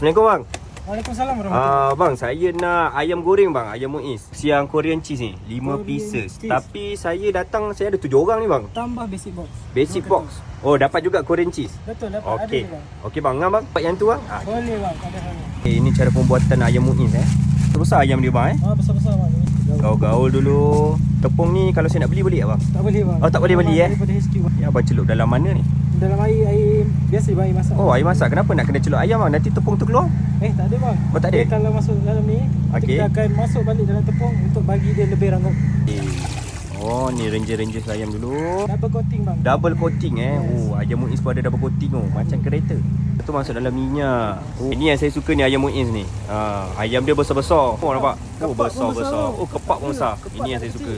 Assalamualaikum bang. Waalaikumsalam warahmatullahi Ah bang, saya nak ayam goreng bang, ayam Muiz. Siang Korean cheese ni, 5 Korean pieces. cheese. Tapi saya datang saya ada 7 orang ni bang. Tambah basic box. Basic box. Oh, dapat juga Korean cheese. Betul dapat Okey. ada juga. Okey bang, ngam bang. Dapat yang tu bang. Ah, Boleh bang, ada okay, ini cara pembuatan ayam Muiz eh. Besar ayam dia bang eh. Ah besar-besar bang. Gaul-gaul dulu. Tepung ni kalau saya nak beli boleh tak bang? Tak boleh bang. Oh, tak boleh beli, eh? Daripada HQ bang. Ya abang celup dalam mana ni? Dalam air air bang air masak. Oh, air masak. Kenapa nak kena celup ayam bang? Nanti tepung tu keluar. Eh tak ada bang. Oh, tak ada? Dia kalau masuk dalam ni, okay. kita akan masuk balik dalam tepung untuk bagi dia lebih rangup. Oh, ni ranger-ranger ayam dulu. Double coating bang. Double coating eh. Yes. Oh, ayam Muiz pun ada double coating oh, macam kereta. Tu masuk dalam minyak. Oh, ini yang saya suka ni ayam Muiz ni. Ha, ayam dia besar-besar. Oh, nampak? Oh, Kepak pun besar-besar. besar. Oh, kepak pun besar. Kepak Ini yang saya suka.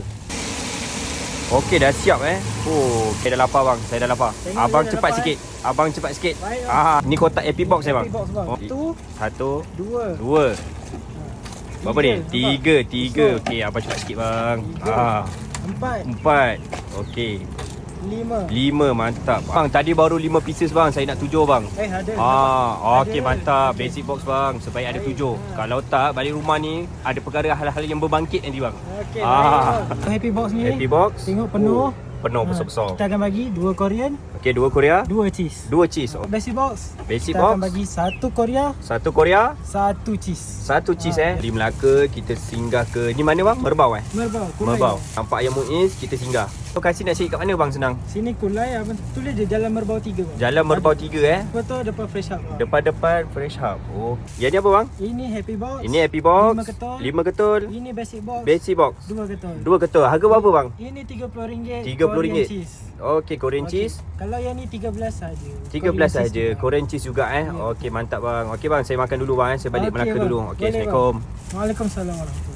Okey, dah siap eh. Oh, saya dah lapar bang. Saya dah lapar. Tengok Abang cepat lapar, sikit. Abang cepat sikit. Baik, Ah, ni kotak AP box eh bang. Happy box bang. Oh, Satu, Satu, dua, dua. Berapa ni? Tiga, Tiga, tiga. Okey, abang cepat sikit bang. Tiga. Ah, empat, empat. Okey. Lima. Lima mantap. Bang, tadi baru lima pieces bang. Saya nak tujuh bang. Eh ada. Ah, okey Ada. mantap. Okey. Basic box bang. Supaya ada Baik. tujuh. Ha. Kalau tak balik rumah ni ada perkara hal-hal yang berbangkit nanti bang. Okey. Ah. Ah. Happy box ni. Happy box. Tengok penuh. Oh, penuh Ah, besar-besar. Kita akan bagi dua Korean, Okey, dua Korea, dua cheese. dua cheese. Oh, Basic box. Basic kita box. akan bagi satu Korea, Satu Korea, satu cheese. satu cheese Ah. eh. Di Melaka kita singgah ke ni mana bang? Merbau eh? Merbau, kulai. Merbau. Nampak ayam Muiz kita singgah. Lokasi nak cari kat mana bang senang? Sini kulai abang tulis je Jalan Merbau 3 bang. Jalan Merbau 3 eh. Betul depan fresh hub. bang. Depan-depan Fresh Hub. Oh. Yang ni apa bang? Ini happy box. Ini happy box. Lima ketul. Lima ketul. Ini basic box. Basic box. Dua ketul. Dua ketul. Harga berapa bang? Ini RM30. RM30. Korean cheese. Okey, Korean Okey. cheese. Kalau yang ni 13 saja. 13 saja. Korean cheese juga eh. Ya. Okey, mantap bang. Okey bang, saya makan dulu bang. eh. Saya balik Okey, Melaka bang. dulu. Okey, bang. Assalamualaikum. Waalaikumsalam warahmatullahi